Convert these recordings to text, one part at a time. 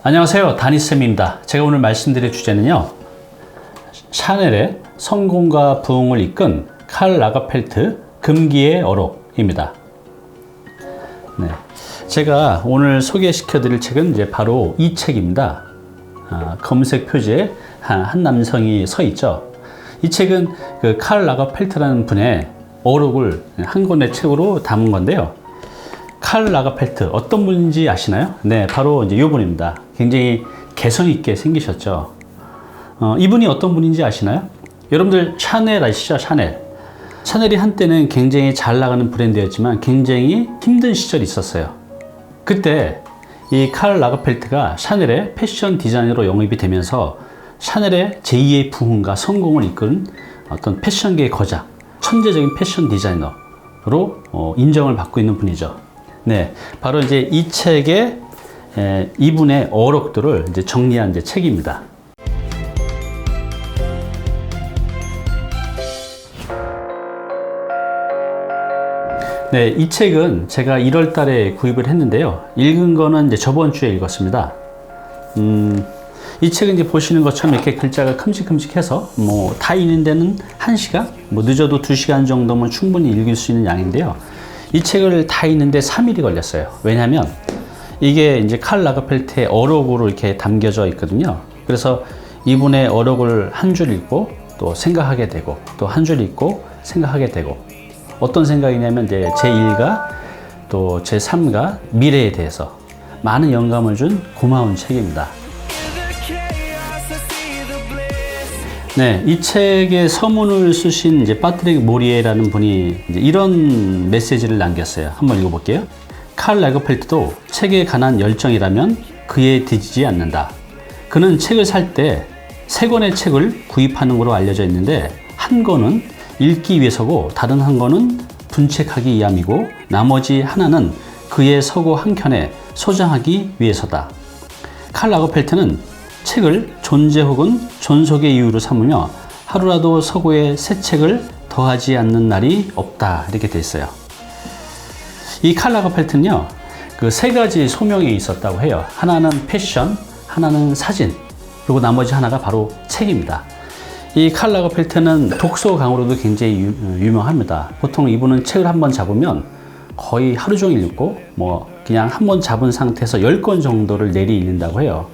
안녕하세요. 다니쌤입니다. 제가 오늘 말씀드릴 주제는요. 샤넬의 성공과 부흥을 이끈 칼 라가펠트 금기의 어록입니다. 네. 제가 오늘 소개시켜 드릴 책은 이제 바로 이 책입니다. 아, 검색 표지에 한, 한 남성이 서 있죠. 이 책은 그 칼 라가펠트라는 분의 어록을 한 권의 책으로 담은 건데요. 칼 라가펠트 어떤 분인지 아시나요? 네, 바로 이제 이분입니다. 굉장히 개성 있게 생기셨죠. 어, 이분이 어떤 분인지 아시나요? 여러분들 샤넬 아시죠? 샤넬. 샤넬이 한때는 굉장히 잘 나가는 브랜드였지만 굉장히 힘든 시절이 있었어요. 그때 이 칼 라가펠트가 샤넬의 패션 디자이너로 영입이 되면서 샤넬의 제2의 부흥과 성공을 이끄는 어떤 패션계의 거장, 천재적인 패션 디자이너로 어, 인정을 받고 있는 분이죠. 네, 바로 이제 이 책의 에, 이분의 어록들을 이제 정리한 이제 책입니다. 네, 이 책은 제가 1월 달에 구입을 했는데요. 읽은 거는 이제 저번 주에 읽었습니다. 음, 이 책은 이제 보시는 것처럼 이렇게 글자가 큼직큼직해서 뭐 다 읽는 데는 1시간, 뭐 늦어도 2시간 정도면 충분히 읽을 수 있는 양인데요. 이 책을 다 읽는데 3일이 걸렸어요. 왜냐하면 이게 이제 칼 라가펠트의 어록으로 이렇게 담겨져 있거든요. 그래서 이분의 어록을 한 줄 읽고 또 생각하게 되고 또 한 줄 읽고 생각하게 되고 어떤 생각이냐면 이제 제 1과 또제 3과 미래에 대해서 많은 영감을 준 고마운 책입니다. 네, 이 책의 서문을 쓰신 이제 파트릭 모리에라는 분이 이런 메시지를 남겼어요. 한번 읽어볼게요. 칼 라거펠트도 책에 관한 열정이라면 그에 뒤지지 않는다. 그는 책을 살 때 세 권의 책을 구입하는 걸로 알려져 있는데 한 권은 읽기 위해서고 다른 한 권은 분책하기 위함이고 나머지 하나는 그의 서고 한 켠에 소장하기 위해서다. 칼 라거펠트는 책을 존재 혹은 존속의 이유로 삼으며 하루라도 서고에 새 책을 더하지 않는 날이 없다 이렇게 돼 있어요. 이 칼 라거펠트는요 그 세 가지 소명이 있었다고 해요. 하나는 패션, 하나는 사진, 그리고 나머지 하나가 바로 책입니다. 이 칼 라거펠트는 독서 강으로도 굉장히 유, 유명합니다. 보통 이분은 책을 한 번 잡으면 거의 하루 종일 읽고 뭐 그냥 한 번 잡은 상태에서 10권 정도를 내리 읽는다고 해요.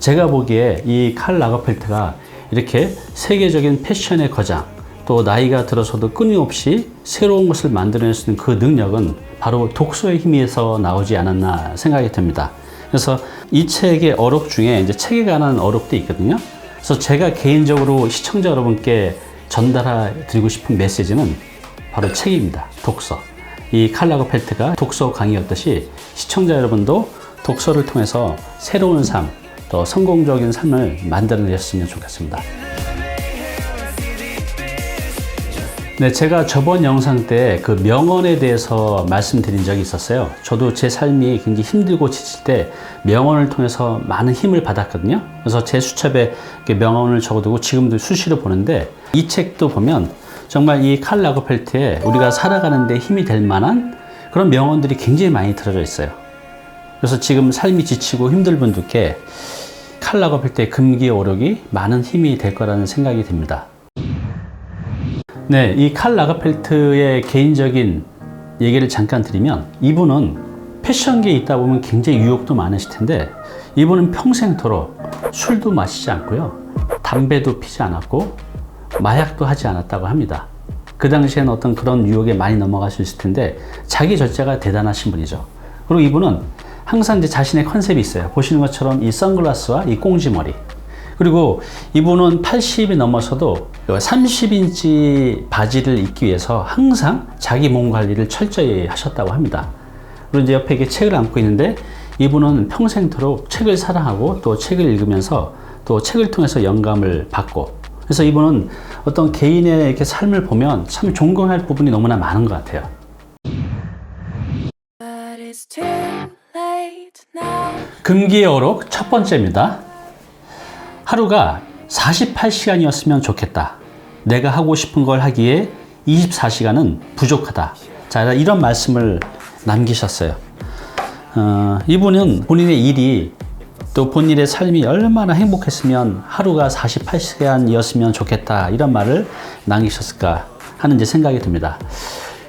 제가 보기에 이 칼 라거펠트가 이렇게 세계적인 패션의 거장, 또 나이가 들어서도 끊임없이 새로운 것을 만들어낼 수 있는 그 능력은 바로 독서의 힘에서 나오지 않았나 생각이 듭니다. 그래서 이 책의 어록 중에 이제 책에 관한 어록도 있거든요. 그래서 제가 개인적으로 시청자 여러분께 전달해 드리고 싶은 메시지는 바로 책입니다. 독서. 이 칼라거 펠트가 독서 강의였듯이 시청자 여러분도 독서를 통해서 새로운 삶, 더 성공적인 삶을 만들어내셨으면 좋겠습니다. 네, 제가 저번 영상 때 그 명언에 대해서 말씀드린 적이 있었어요. 저도 제 삶이 굉장히 힘들고 지칠 때 명언을 통해서 많은 힘을 받았거든요. 그래서 제 수첩에 명언을 적어두고 지금도 수시로 보는데 이 책도 보면 정말 이 칼 라거펠트에 우리가 살아가는데 힘이 될 만한 그런 명언들이 굉장히 많이 들어져 있어요. 그래서 지금 삶이 지치고 힘들 분들께 칼 라거펠트의 금기의 오력이 많은 힘이 될 거라는 생각이 듭니다. 네, 이 칼 라거펠트의 개인적인 얘기를 잠깐 드리면 이분은 패션계에 있다 보면 굉장히 유혹도 많으실 텐데 이분은 평생토록 술도 마시지 않고요. 담배도 피지 않았고 마약도 하지 않았다고 합니다. 그 당시에는 어떤 그런 유혹에 많이 넘어갈 수 있을 텐데 자기 절제가 대단하신 분이죠. 그리고 이분은 항상 이제 자신의 컨셉이 있어요. 보시는 것처럼 이 선글라스와 이 꽁지머리. 그리고 이분은 80이 넘어서도 30인치 바지를 입기 위해서 항상 자기 몸 관리를 철저히 하셨다고 합니다. 그리고 이제 옆에 이게 책을 안고 있는데 이분은 평생토록 책을 사랑하고 또 책을 읽으면서 또 책을 통해서 영감을 받고 그래서 이분은 어떤 개인의 이렇게 삶을 보면 참 존경할 부분이 너무나 많은 것 같아요. 금기의 어록 첫 번째입니다. 하루가 48시간이었으면 좋겠다. 내가 하고 싶은 걸 하기에 24시간은 부족하다. 자, 이런 말씀을 남기셨어요. 어, 이분은 본인의 일이 또 본인의 삶이 얼마나 행복했으면 하루가 48시간이었으면 좋겠다 이런 말을 남기셨을까 하는 생각이 듭니다.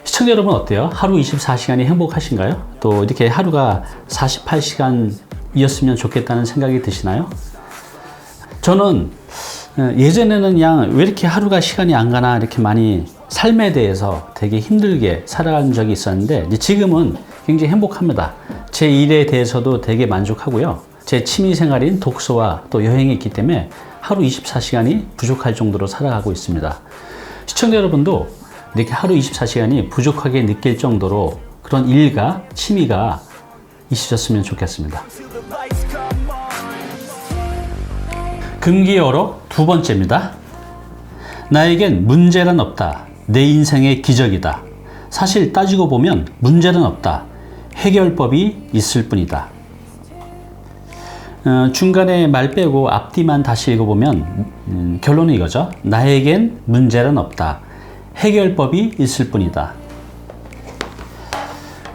시청자 여러분 어때요? 하루 24시간이 행복하신가요? 또 이렇게 하루가 48시간이었으면 좋겠다는 생각이 드시나요? 저는 어, 예전에는 그냥 왜 이렇게 하루가 시간이 안 가나 이렇게 많이 삶에 대해서 되게 힘들게 살아간 적이 있었는데 지금은 굉장히 행복합니다. 제 일에 대해서도 되게 만족하고요. 제 취미 생활인 독서와 또 여행이 있기 때문에 하루 24시간이 부족할 정도로 살아가고 있습니다. 시청자 여러분도 이렇게 하루 24시간이 부족하게 느낄 정도로 그런 일과 취미가 있으셨으면 좋겠습니다. 금기어로 두 번째입니다. 나에겐 문제란 없다. 내 인생의 기적이다. 사실 따지고 보면 문제는 없다. 해결법이 있을 뿐이다. 어, 중간에 말 빼고 앞뒤만 다시 읽어보면 음, 결론은 이거죠. 나에겐 문제는 없다. 해결법이 있을 뿐이다.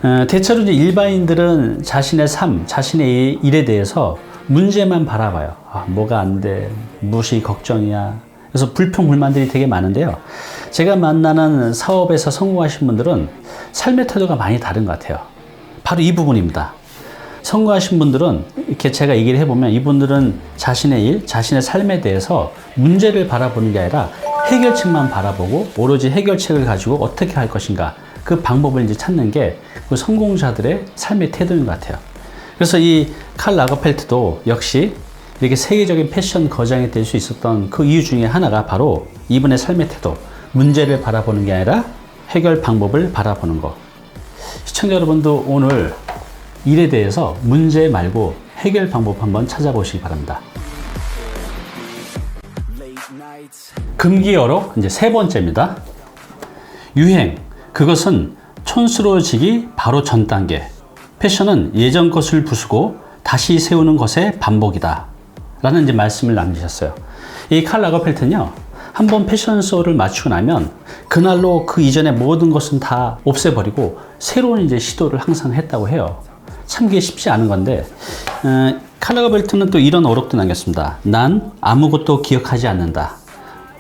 어, 대체로 일반인들은 자신의 삶, 자신의 일에 대해서 문제만 바라봐요. 아, 뭐가 안 돼. 무엇이 걱정이야. 그래서 불평, 불만들이 되게 많은데요. 제가 만나는 사업에서 성공하신 분들은 삶의 태도가 많이 다른 것 같아요. 바로 이 부분입니다. 성공하신 분들은 이렇게 제가 얘기를 해보면 이분들은 자신의 일, 자신의 삶에 대해서 문제를 바라보는 게 아니라 해결책만 바라보고 오로지 해결책을 가지고 어떻게 할 것인가 그 방법을 이제 찾는 게 그 성공자들의 삶의 태도인 것 같아요. 그래서 이 칼 라거펠트도 역시 이렇게 세계적인 패션 거장이 될 수 있었던 그 이유 중에 하나가 바로 이분의 삶의 태도, 문제를 바라보는 게 아니라 해결 방법을 바라보는 것. 시청자 여러분도 오늘 일에 대해서 문제 말고 해결 방법 한번 찾아보시기 바랍니다. 금기어로 이제 세 번째입니다. 유행. 그것은 촌스러워지기 바로 전 단계. 패션은 예전 것을 부수고 다시 세우는 것의 반복이다. 라는 이제 말씀을 남기셨어요. 이 칼 라거펠트는요, 한 번 패션쇼를 마치고 나면 그날로 그 이전의 모든 것은 다 없애버리고 새로운 이제 시도를 항상 했다고 해요. 참 이게 쉽지 않은 건데, 어, 칼 라거펠트는 또 이런 어록도 남겼습니다. 난 아무것도 기억하지 않는다.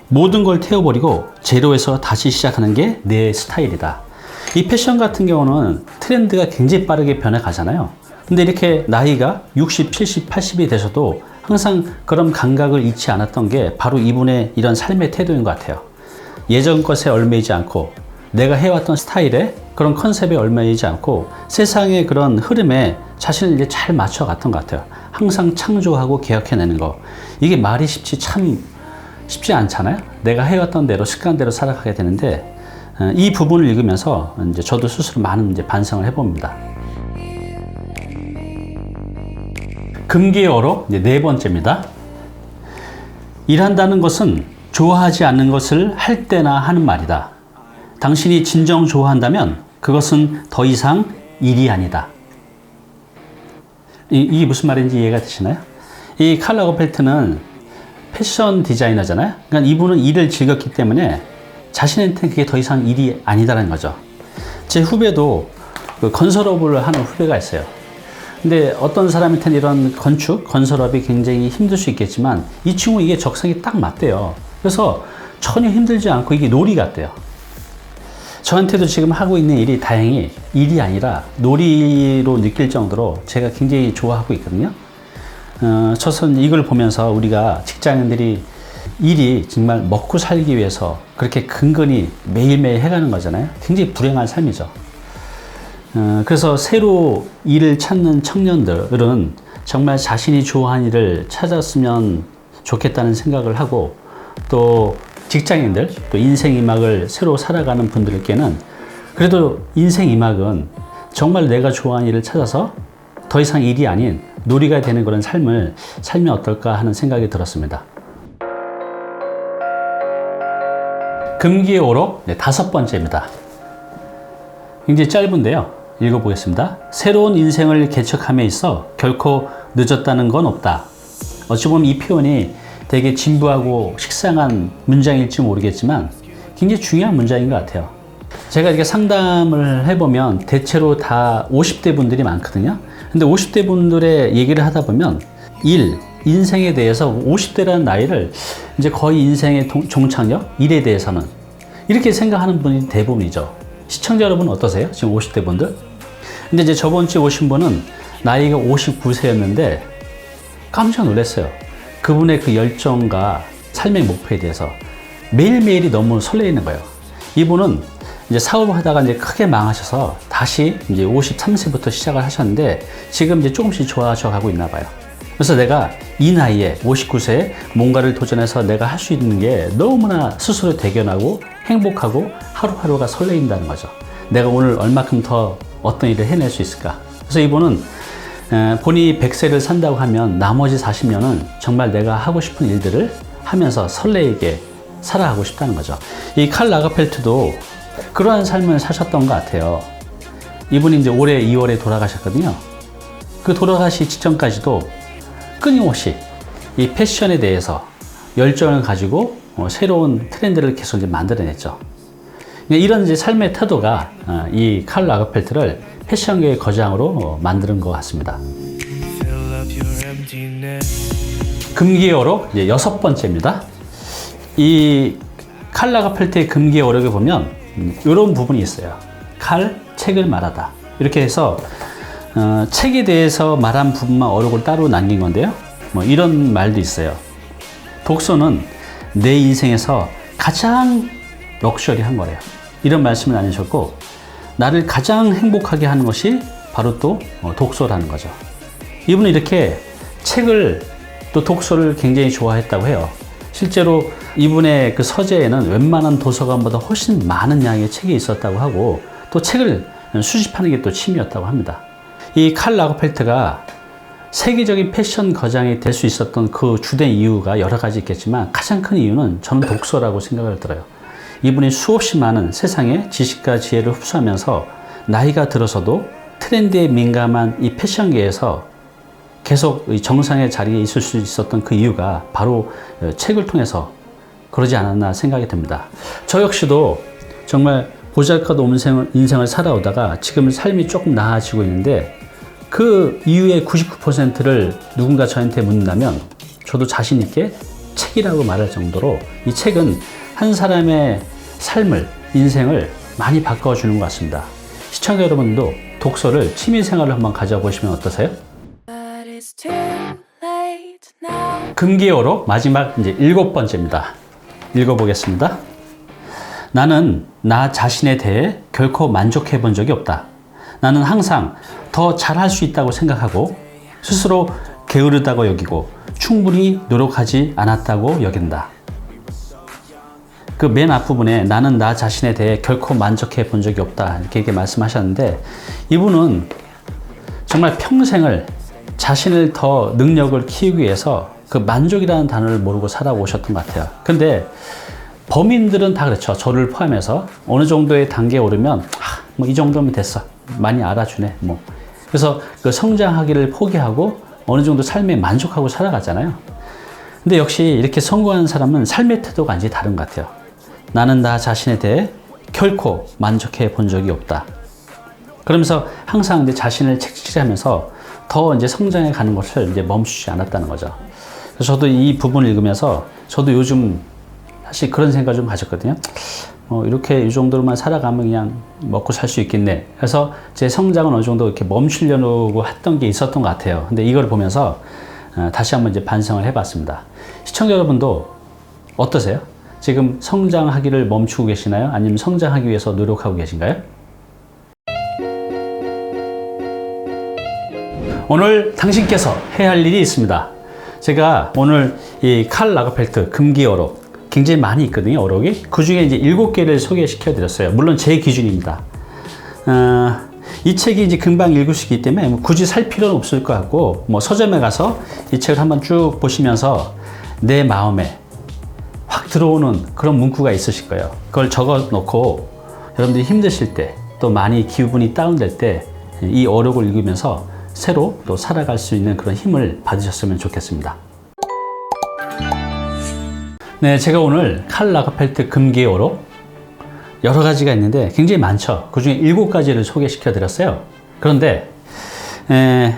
모든 걸 태워버리고 제로에서 다시 시작하는 게 내 스타일이다. 이 패션 같은 경우는 트렌드가 굉장히 빠르게 변해가잖아요. 근데 이렇게 나이가 60, 70, 80이 돼서도 항상 그런 감각을 잃지 않았던 게 바로 이분의 이런 삶의 태도인 것 같아요. 예전 것에 얽매이지 않고 내가 해왔던 스타일에 그런 컨셉에 얽매이지 않고 세상의 그런 흐름에 자신을 이제 잘 맞춰갔던 것 같아요. 항상 창조하고 개혁해내는 거. 이게 말이 쉽지 참 쉽지 않잖아요. 내가 해왔던 대로 습관대로 살아가게 되는데 어, 이 부분을 읽으면서 이제 저도 스스로 많은 이제 반성을 해봅니다. 금기어로 이제 네 번째입니다. 일한다는 것은 좋아하지 않는 것을 할 때나 하는 말이다. 당신이 진정 좋아한다면 그것은 더 이상 일이 아니다. 이, 이게 무슨 말인지 이해가 되시나요? 이 칼 라 거펠트는 패션 디자이너잖아요. 그러니까 이분은 일을 즐겼기 때문에 자신한테 그게 더 이상 일이 아니다라는 거죠. 제 후배도 그 건설업을 하는 후배가 있어요. 근데 어떤 사람한테는 이런 건축, 건설업이 굉장히 힘들 수 있겠지만 이 친구 이게 적성이 딱 맞대요. 그래서 전혀 힘들지 않고 이게 놀이 같대요. 저한테도 지금 하고 있는 일이 다행히 일이 아니라 놀이로 느낄 정도로 제가 굉장히 좋아하고 있거든요. 어, 저선 이걸 보면서 우리가 직장인들이 일이 정말 먹고 살기 위해서 그렇게 근근히 매일매일 해가는 거잖아요. 굉장히 불행한 삶이죠. 어, 그래서 새로 일을 찾는 청년들은 정말 자신이 좋아하는 일을 찾았으면 좋겠다는 생각을 하고 또 직장인들, 또 인생 이막을 새로 살아가는 분들께는 그래도 인생 이막은 정말 내가 좋아하는 일을 찾아서 더 이상 일이 아닌 놀이가 되는 그런 삶을 살면 어떨까 하는 생각이 들었습니다. 금기의 오록 네, 다섯 번째입니다. 굉장히 짧은데요. 읽어보겠습니다. 새로운 인생을 개척함에 있어 결코 늦었다는 건 없다. 어찌 보면 이 표현이 되게 진부하고 식상한 문장일지 모르겠지만 굉장히 중요한 문장인 것 같아요. 제가 이렇게 상담을 해보면 대체로 다 50대 분들이 많거든요. 근데 50대 분들의 얘기를 하다 보면 일, 인생에 대해서 50대라는 나이를 이제 거의 인생의 동- 종착역, 일에 대해서는 이렇게 생각하는 분이 대부분이죠. 시청자 여러분 어떠세요? 지금 50대 분들? 근데 이제 저번 주에 오신 분은 나이가 59세였는데 깜짝 놀랐어요. 그분의 그 열정과 삶의 목표에 대해서 매일매일이 너무 설레이는 거예요. 이분은 이제 사업을 하다가 이제 크게 망하셔서 다시 이제 53세부터 시작을 하셨는데 지금 이제 조금씩 좋아져 가고 있나 봐요. 그래서 내가 이 나이에 59세에 뭔가를 도전해서 내가 할 수 있는 게 너무나 스스로 대견하고 행복하고 하루하루가 설레인다는 거죠. 내가 오늘 얼마큼 더 어떤 일을 해낼 수 있을까? 그래서 이분은 에, 본인이 100세를 산다고 하면 나머지 40년은 정말 내가 하고 싶은 일들을 하면서 설레게 살아가고 싶다는 거죠. 이 칼 라거펠트도 그러한 삶을 사셨던 것 같아요. 이분이 이제 올해 2월에 돌아가셨거든요. 그 돌아가시 직전까지도 끊임없이 이 패션에 대해서 열정을 가지고 어, 새로운 트렌드를 계속 이제 만들어냈죠. 이런 이제 삶의 태도가 어, 이칼 라거펠트를 패션계의 거장으로 어, 만드는 것 같습니다. 금기의 오록 이제 여섯 번째입니다. 이 칼라가 펠트의 금기의 오록에 보면 이런 부분이 있어요. 칼, 책을 말하다. 이렇게 해서 어, 책에 대해서 말한 부분만 어록을 따로 남긴 건데요. 뭐 이런 말도 있어요. 독서는 내 인생에서 가장 럭셔리한 거래요. 이런 말씀을 나누셨고 나를 가장 행복하게 하는 것이 바로 또 어, 독서라는 거죠. 이분은 이렇게 책을 또 독서를 굉장히 좋아했다고 해요. 실제로 이분의 그 서재에는 웬만한 도서관보다 훨씬 많은 양의 책이 있었다고 하고 또 책을 수집하는 게 또 취미였다고 합니다. 이 칼 라거펠트가 세계적인 패션 거장이 될 수 있었던 그 주된 이유가 여러 가지 있겠지만 가장 큰 이유는 저는 독서라고 생각을 들어요. 이분이 수없이 많은 세상의 지식과 지혜를 흡수하면서 나이가 들어서도 트렌드에 민감한 이 패션계에서 계속 이 정상의 자리에 있을 수 있었던 그 이유가 바로 어, 책을 통해서 그러지 않았나 생각이 듭니다. 저 역시도 정말 보잘것 없는 인생을 살아오다가 지금 삶이 조금 나아지고 있는데 그 이유의 99%를 누군가 저한테 묻는다면 저도 자신 있게 책이라고 말할 정도로 이 책은 한 사람의 삶을, 인생을 많이 바꿔주는 것 같습니다. 시청자 여러분도 독서를 취미 생활로 한번 가져보시면 어떠세요? 금기어로 마지막 이제 일곱 번째입니다. 읽어보겠습니다. 나는 나 자신에 대해 결코 만족해 본 적이 없다. 나는 항상 더 잘할 수 있다고 생각하고 스스로 게으르다고 여기고 충분히 노력하지 않았다고 여긴다. 그 맨 앞부분에 나는 나 자신에 대해 결코 만족해 본 적이 없다. 이렇게, 이렇게 말씀하셨는데 이분은 정말 평생을 자신을 더 능력을 키우기 위해서 그 만족이라는 단어를 모르고 살아오셨던 것 같아요. 근데 범인들은 다 그렇죠. 저를 포함해서 어느 정도의 단계에 오르면 아, 뭐이 정도면 됐어. 많이 알아주네. 뭐 그래서 그 성장하기를 포기하고 어느 정도 삶에 만족하고 살아가잖아요. 근데 역시 이렇게 성공하는 사람은 삶의 태도가 완전히 다른 것 같아요. 나는 나 자신에 대해 결코 만족해 본 적이 없다. 그러면서 항상 이제 자신을 책찍하면서 더 이제 성장해 가는 것을 이제 멈추지 않았다는 거죠. 저도 이 부분을 읽으면서 저도 요즘 사실 그런 생각을 좀 가졌거든요. 어, 이렇게 이 정도로만 살아가면 그냥 먹고 살 수 있겠네. 그래서 제 성장은 어느 정도 이렇게 멈추려고 했던 게 있었던 것 같아요. 근데 이걸 보면서 어, 다시 한번 이제 반성을 해봤습니다. 시청자 여러분도 어떠세요? 지금 성장하기를 멈추고 계시나요? 아니면 성장하기 위해서 노력하고 계신가요? 오늘 당신께서 해야 할 일이 있습니다. 제가 오늘 이 칼 라거펠트 금기 어록 굉장히 많이 있거든요. 어록이 그 중에 이제 일곱 개를 소개시켜 드렸어요. 물론 제 기준입니다. 어, 이 책이 이제 금방 읽을 수 있기 때문에 뭐 굳이 살 필요는 없을 것 같고 뭐 서점에 가서 이 책을 한번 쭉 보시면서 내 마음에 확 들어오는 그런 문구가 있으실 거예요. 그걸 적어 놓고 여러분들이 힘드실 때 또 많이 기분이 다운될 때 이 어록을 읽으면서 새로 또 살아갈 수 있는 그런 힘을 받으셨으면 좋겠습니다. 네, 제가 오늘 칼 라거펠트 금기의 어록 여러 가지가 있는데 굉장히 많죠. 그 중에 일곱 가지를 소개시켜 드렸어요. 그런데 에,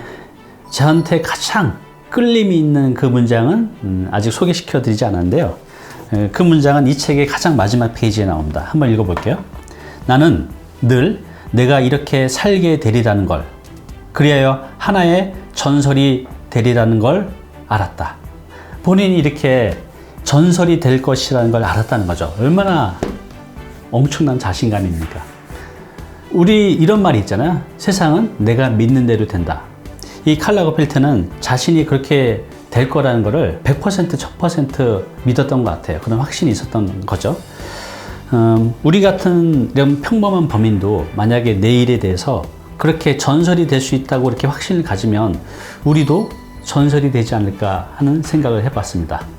저한테 가장 끌림이 있는 그 문장은 음, 아직 소개시켜 드리지 않았는데요. 에, 그 문장은 이 책의 가장 마지막 페이지에 나옵니다. 한번 읽어볼게요. 나는 늘 내가 이렇게 살게 되리라는 걸, 그리하여 하나의 전설이 되리라는 걸 알았다. 본인이 이렇게 전설이 될 것이라는 걸 알았다는 거죠. 얼마나 엄청난 자신감입니까? 우리 이런 말이 있잖아요. 세상은 내가 믿는 대로 된다. 이 칼라거 펠트는 자신이 그렇게 될 거라는 거를 100% 1000% 믿었던 것 같아요. 그런 확신이 있었던 거죠. 음, 우리 같은 이런 평범한 범인도 만약에 내일에 대해서 그렇게 전설이 될 수 있다고 이렇게 확신을 가지면 우리도 전설이 되지 않을까 하는 생각을 해봤습니다.